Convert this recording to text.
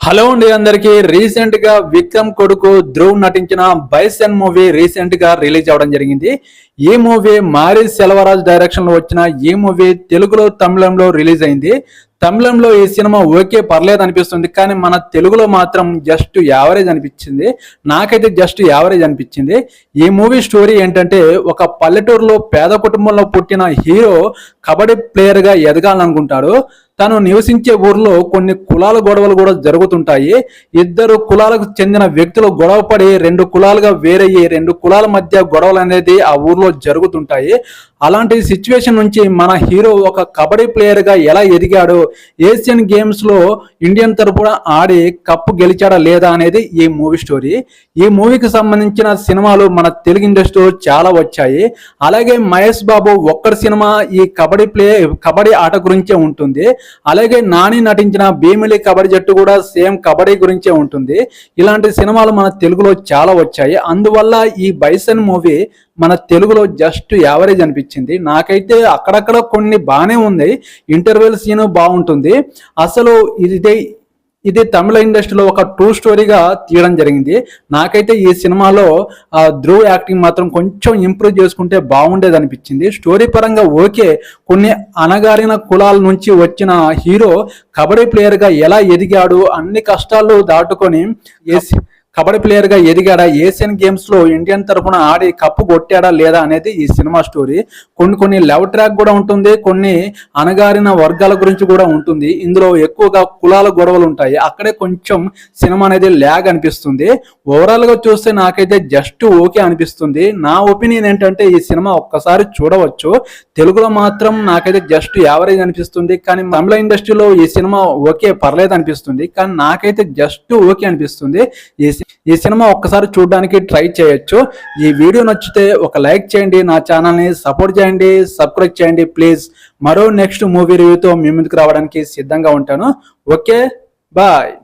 Hello అండి అందరికి. రీసెంట్గా విక్రమ్ కొడుకు ధ్రువ్ నటించిన బైసన్ మూవీ రీసెంట్గా రిలీజ్ అవడం జరిగింది. ఈ మూవీ మారి సెల్వరాజ్ డైరెక్షన్లో వచ్చిన ఈ మూవీ తెలుగులో తమిళంలో రిలీజ్ అయింది. తమిళంలో ఈ సినిమా ఓకే పర్లేదు అనిపిస్తుంది కానీ మన తెలుగులో మాత్రం జస్ట్ యావరేజ్ అనిపించింది. నాకైతే జస్ట్ యావరేజ్ అనిపించింది. ఈ మూవీ స్టోరీ ఏంటంటే ఒక పల్లెటూరులో పేద కుటుంబంలో పుట్టిన హీరో కబడ్డీ ప్లేయర్గా ఎదగాలనుకుంటాడు. తను నివసించే ఊర్లో కొన్ని కులాల గొడవలు కూడా జరుగుతుంటాయి. ఇద్దరు కులాలకు చెందిన వ్యక్తులు గొడవపడి రెండు కులాలుగా వేరయ్యి రెండు కులాల మధ్య గొడవలు అనేది ఆ ఊర్లో జరుగుతుంటాయి. అలాంటి సిచ్యువేషన్ నుంచి మన హీరో ఒక కబడ్డీ ప్లేయర్గా ఎలా ఎదిగాడు? ఏషియన్ గేమ్స్లో ఇండియన్ తరపున ఆడి కప్పు గెలిచాడా లేదా అనేది ఈ మూవీ స్టోరీ. ఈ మూవీకి సంబంధించిన సినిమాలు మన తెలుగు ఇండస్ట్రీలో చాలా వచ్చాయి. అలాగే మహేష్ బాబు ఒక్కడి సినిమా ఈ కబడ్డీ ప్లే కబడ్డీ ఆట గురించే ఉంటుంది. అలాగే నాని నటించిన భీమిలి కబడ్డీ జట్టు కూడా సేమ్ కబడ్డీ గురించే ఉంటుంది. ఇలాంటి సినిమాలు మన తెలుగులో చాలా వచ్చాయి. అందువల్ల ఈ బైసన్ మూవీ మన తెలుగులో జస్ట్ యావరేజ్ అనిపించింది. నాకైతే అక్కడక్కడ కొన్ని బాగానే ఉంది ఇంటర్వెల్ సీన్ బాగుంటుంది. అసలు ఇది ఇది తమిళ ఇండస్ట్రీలో ఒక ట్రూ స్టోరీగా తీయడం జరిగింది. నాకైతే ఈ సినిమాలో ధ్రువ్ యాక్టింగ్ మాత్రం కొంచెం ఇంప్రూవ్ చేసుకుంటే బాగుండేది అనిపించింది. స్టోరీ పరంగా ఓకే కొన్ని అనగారిన కులాల నుంచి వచ్చిన హీరో కబడ్డీ ప్లేయర్గా ఎలా ఎదిగాడు అన్ని కష్టాలు దాటుకొని ఏ సి- కబడ్డీ ప్లేయర్గా ఎదిగాడా? ఏషియన్ గేమ్స్లో ఇండియన్ తరఫున ఆడి కప్పు కొట్టాడా లేదా అనేది ఈ సినిమా స్టోరీ కొన్ని కొన్ని లెవ్ ట్రాక్ కూడా ఉంటుంది కొన్ని అనగారిన వర్గాల గురించి కూడా ఉంటుంది. ఇందులో ఎక్కువగా కులాల గొడవలు ఉంటాయి. అక్కడే కొంచెం సినిమా అనేది ల్యాగ్ అనిపిస్తుంది. ఓవరాల్గా చూస్తే నాకైతే జస్ట్ ఓకే అనిపిస్తుంది. నా ఒపీనియన్ ఏంటంటే ఈ సినిమా ఒక్కసారి చూడవచ్చు. తెలుగులో మాత్రం నాకైతే జస్ట్ యావరేజ్ అనిపిస్తుంది. కానీ తమిళ ఇండస్ట్రీలో ఈ సినిమా ఓకే పర్లేదు అనిపిస్తుంది. కానీ నాకైతే జస్ట్ ఓకే అనిపిస్తుంది. ఈ ఈ సినిమా ఒక్కసారి చూడడానికి ట్రై చేయొచ్చు. ఈ వీడియో నచ్చితే ఒక లైక్ చేయండి నా ఛానల్ని సపోర్ట్ చేయండి సబ్స్క్రైబ్ చేయండి ప్లీజ్. మరో నెక్స్ట్ మూవీ రివ్యూతో మీ ముందుకు రావడానికి సిద్ధంగా ఉంటాను. Okay bye.